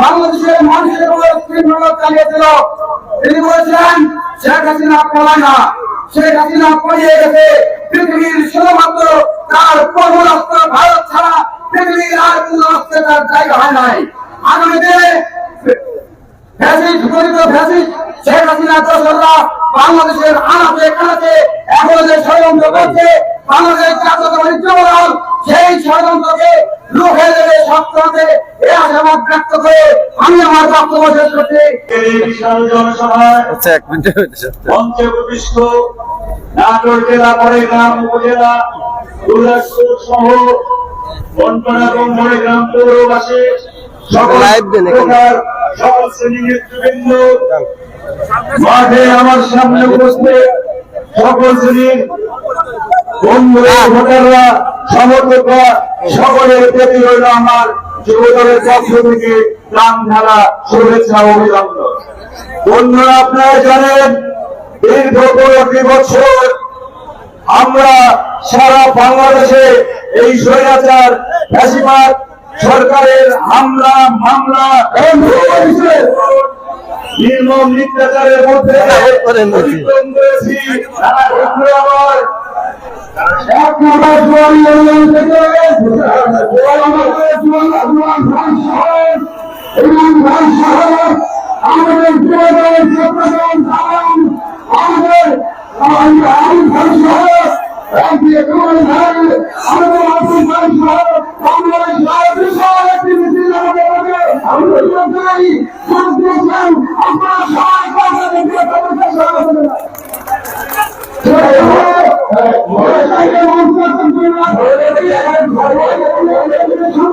বাংলাদেশের মানুষের উপর স্ক্রিনরোধ চালিয়েছিল। তিনি বলেছিলেন, শেখ হাসিনা পলায় না। শেখ হাসিনা পড়িয়ে গেছে। পৃথিবীর শুধুমাত্র তার পরমাস্ত্র ভারত ছাড়া পৃথিবীর আর কোন রাষ্ট্রে তার জায়গা হয় নাই। আগামী দিনে ফ্যাসিস্ট গরিব ফ্যাসিস্ট শেখ বাংলাদেশের আনাচে কানাচে এখন যে ষড়যন্ত্র করছে। বাংলাদেশ যুবদল সেই ষড়যন্ত্রকে রুখে দেবে সপ্তাহে এ আশাবাদ ব্যক্ত করে আমি আমার বক্তব্য শেষ করছি বিশাল জনসভায় আচ্ছা এক মিনিট মঞ্চে উপবিষ্ট নাটোর জেলা মরিগ্রাম উপজেলা দুর্গাপুর সহ বন্টনা এবং মরিগ্রাম পৌরবাসী সকল Live দেন এখানে। প্রকার সকল শ্রেণি নেতৃবৃন্দ মাঠে আমার সামনে উপস্থিত সকল শ্রেণির বন্ধুরা ভোটাররা সমর্থকরা সকলের প্রতি জানেন আমরা সারা বাংলাদেশে এই স্বৈরাচার ফ্যাসিবাদ সরকারের হামলা মামলা নির্মম নিত্যাচারের মধ্যে এক নম্বর জোয়ান ইউনিয়ন থেকে আমাদের যুবদলের চট্টগ্রাম সালাম আমাদের কুমার ভাই আমাদের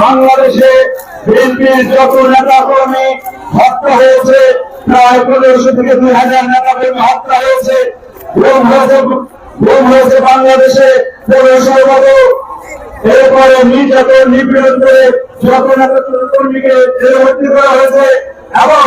বাংলাদেশে বিএনপির যত নেতা কর্মী হত্যা হয়েছে, প্রায় পনেরোশো থেকে দুই হাজার নেতা কর্মী হত্যা হয়েছে হয়েছে বাংলাদেশে পনেরোশো এরপরে নির্যাতন নিপীড়ন করে যত নেতা কর্মীকে জেলে করা হয়েছে, এবং